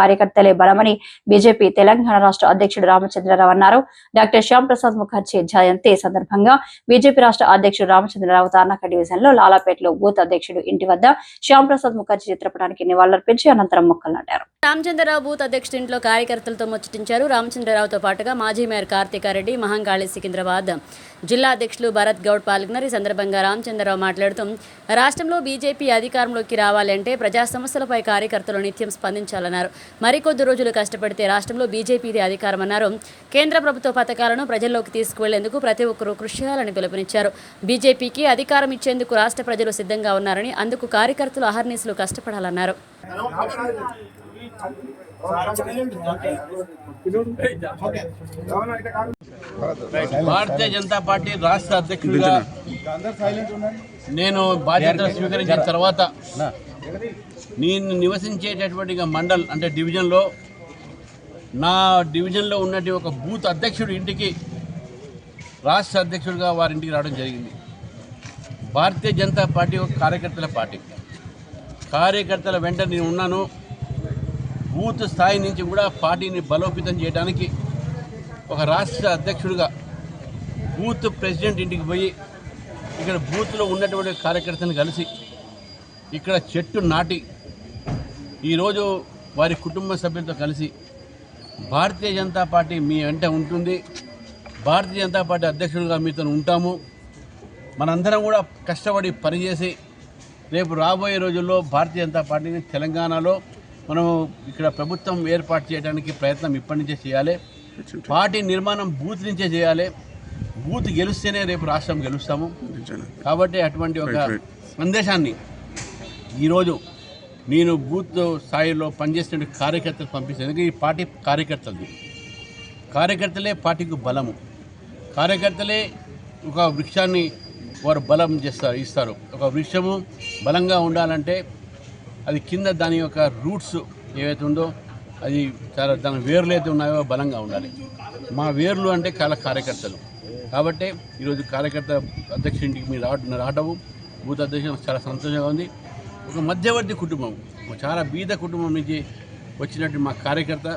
కార్యకర్తలే బలమని బీజేపీ తెలంగాణ రాష్ట్ర అధ్యక్షుడు రామచంద్రరావు అన్నారు. డాక్టర్ శ్యామ్ ప్రసాద్ ముఖర్జీ జయంతి సందర్భంగా బీజేపీ రాష్ట్ర అధ్యక్షుడు రామచంద్రరావు తార్నాక డివిజన్లో లాలాపేటలో బూత్ అధ్యక్షుడు ఇంటి వద్ద శ్యామ్ ప్రసాద్ ముఖర్జీ చిత్రపటానికి నివాళులర్పించి అనంతరం మొక్కలు నాటారు. రామచంద్రరావు బూత్ అధ్యక్షుడి ఇంట్లో కార్యకర్తలతో ముచ్చటించారు. రామచంద్రరావుతో పాటుగా మాజీ మేయర్ కార్తీకారెడ్డి మహంకాళి సికింద్రాబాద్ జిల్లా అధ్యక్షులు భరత్ గౌడ్ పాల్గొన్నారు. ఈ సందర్భంగా రామచంద్రరావు మాట్లాడుతూ రాష్ట్రంలో బీజేపీ అధికారంలోకి రావాలంటే ప్రజా సమస్యలపై కార్యకర్తలు నిత్యం స్పందించాలన్నారు. మరికొద్ది రోజులు కష్టపడితే రాష్ట్రంలో బీజేపీది అధికారం అన్నారు కేంద్ర ప్రభుత్వ పథకాలను ప్రజల్లోకి తీసుకువెళ్ళేందుకు ప్రతి ఒక్కరూ కృషి చేయాలని పిలుపునిచ్చారు. బీజేపీకి అధికారం ఇచ్చేందుకు రాష్ట్ర ప్రజలు సిద్ధంగా ఉన్నారని అందుకు కార్యకర్తలు అహర్నిశలు కష్టపడాలన్నారు. భారతీయ జనతా పార్టీ రాష్ట్ర అధ్యక్షుడిగా నేను బాధ్యతలు స్వీకరించిన తర్వాత నేను నివసించేటటువంటి మండల్ అంటే డివిజన్లో నా డివిజన్లో ఉన్నటువంటి ఒక బూత్ అధ్యక్షుడి ఇంటికి రాష్ట్ర అధ్యక్షుడిగా వారి ఇంటికి రావడం జరిగింది. భారతీయ జనతా పార్టీ ఒక కార్యకర్తల పార్టీ. కార్యకర్తల వెంట నేను ఉన్నాను. బూత్ స్థాయి నుంచి కూడా పార్టీని బలోపేతం చేయడానికి ఒక రాష్ట్ర అధ్యక్షుడిగా బూత్ ప్రెసిడెంట్ ఇంటికి పోయి ఇక్కడ బూత్లో ఉన్నటువంటి కార్యకర్తలను కలిసి ఇక్కడ చెట్టు నాటి ఈరోజు వారి కుటుంబ సభ్యులతో కలిసి భారతీయ జనతా పార్టీ మీ వెంట ఉంటుంది. భారతీయ జనతా పార్టీ అధ్యక్షుడిగా మీతో ఉంటాము. మనందరం కూడా కష్టపడి పనిచేసి రేపు రాబోయే రోజుల్లో భారతీయ జనతా పార్టీని తెలంగాణలో మనం ఇక్కడ ప్రభుత్వం ఏర్పాటు చేయడానికి ప్రయత్నం ఇప్పటి నుంచే చేయాలి. పార్టీ నిర్మాణం బూత్ నుంచే చేయాలి. బూత్ గెలిస్తేనే రేపు రాష్ట్రం గెలుస్తాము. కాబట్టి అటువంటి ఒక సందేశాన్ని ఈరోజు నేను బూత్ స్థాయిలో పనిచేస్తున్న కార్యకర్తలు పంపిస్తాను ఎందుకంటే ఈ పార్టీ కార్యకర్తలది. కార్యకర్తలే పార్టీకి బలము. కార్యకర్తలే ఒక వృక్షాన్ని వారు బలం చేస్తారు ఇస్తారు. ఒక వృక్షము బలంగా ఉండాలంటే అది కింద దాని యొక్క రూట్స్ ఏవైతే ఉందో అది చాలా దాని వేర్లు అయితే ఉన్నాయో బలంగా ఉండాలి. మా వేర్లు అంటే చాలా కార్యకర్తలు. కాబట్టి ఈరోజు కార్యకర్త అధ్యక్షుడికి మీరు రావడం రావటము బూత్ అధ్యక్షుడు చాలా సంతోషంగా ఉంది. ఒక మధ్యవర్తి కుటుంబం చాలా బీద కుటుంబం నుంచి వచ్చినట్టు మా కార్యకర్త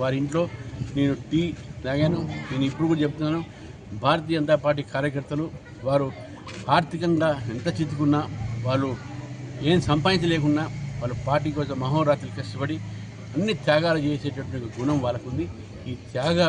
వారి ఇంట్లో నేను టీ తాగాను. నేను ఇప్పుడు కూడా చెప్తున్నాను భారతీయ జనతా పార్టీ కార్యకర్తలు వారు ఆర్థికంగా ఎంత చిత్తుకున్నా వాళ్ళు ఏం సంపాదించలేకున్నా వాళ్ళు పార్టీ కోసం మహోరాత్రులు కష్టపడి అన్ని త్యాగాలు చేసేటటువంటి గుణం వాళ్ళకుంది. ఈ త్యాగ